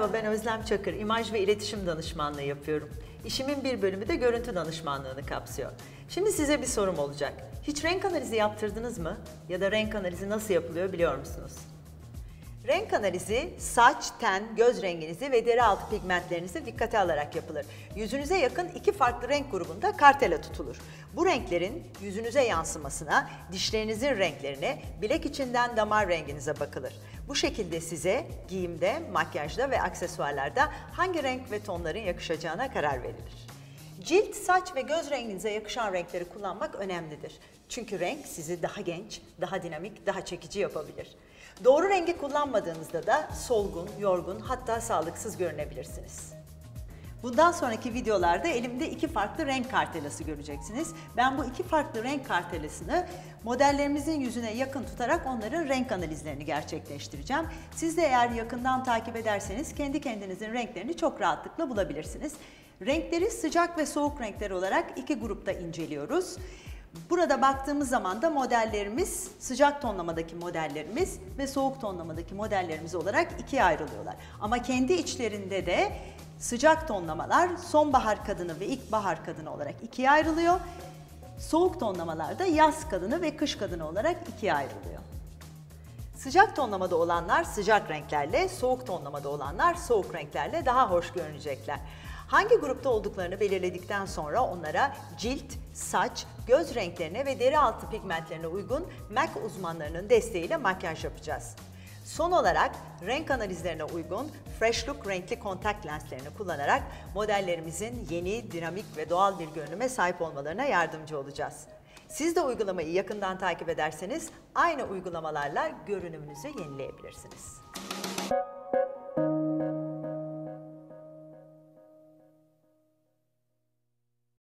Merhaba ben Özlem Çakır. İmaj ve iletişim danışmanlığı yapıyorum. İşimin bir bölümü de görüntü danışmanlığını kapsıyor. Şimdi size bir sorum olacak. Hiç renk analizi yaptırdınız mı? Ya da renk analizi nasıl yapılıyor biliyor musunuz? Renk analizi saç, ten, göz renginizi ve deri altı pigmentlerinizi dikkate alarak yapılır. Yüzünüze yakın iki farklı renk grubunda kartela tutulur. Bu renklerin yüzünüze yansımasına, dişlerinizin renklerine, bilek içinden damar renginize bakılır. Bu şekilde size giyimde, makyajda ve aksesuarlarda hangi renk ve tonların yakışacağına karar verilir. Cilt, saç ve göz renginize yakışan renkleri kullanmak önemlidir. Çünkü renk sizi daha genç, daha dinamik, daha çekici yapabilir. Doğru rengi kullanmadığınızda da solgun, yorgun hatta sağlıksız görünebilirsiniz. Bundan sonraki videolarda elimde iki farklı renk kartelası göreceksiniz. Ben bu iki farklı renk kartelasını modellerimizin yüzüne yakın tutarak onların renk analizlerini gerçekleştireceğim. Siz de eğer yakından takip ederseniz kendi kendinizin renklerini çok rahatlıkla bulabilirsiniz. Renkleri sıcak ve soğuk renkler olarak iki grupta inceliyoruz. Burada baktığımız zaman da modellerimiz sıcak tonlamadaki modellerimiz ve soğuk tonlamadaki modellerimiz olarak ikiye ayrılıyorlar. Ama kendi içlerinde de sıcak tonlamalar sonbahar kadını ve ilkbahar kadını olarak ikiye ayrılıyor. Soğuk tonlamalar da yaz kadını ve kış kadını olarak ikiye ayrılıyor. Sıcak tonlamada olanlar sıcak renklerle, soğuk tonlamada olanlar soğuk renklerle daha hoş görünecekler. Hangi grupta olduklarını belirledikten sonra onlara cilt, saç, göz renklerine ve deri altı pigmentlerine uygun MAC uzmanlarının desteğiyle makyaj yapacağız. Son olarak renk analizlerine uygun Fresh Look renkli kontak lenslerini kullanarak modellerimizin yeni, dinamik ve doğal bir görünüme sahip olmalarına yardımcı olacağız. Siz de uygulamayı yakından takip ederseniz aynı uygulamalarla görünümünüzü yenileyebilirsiniz.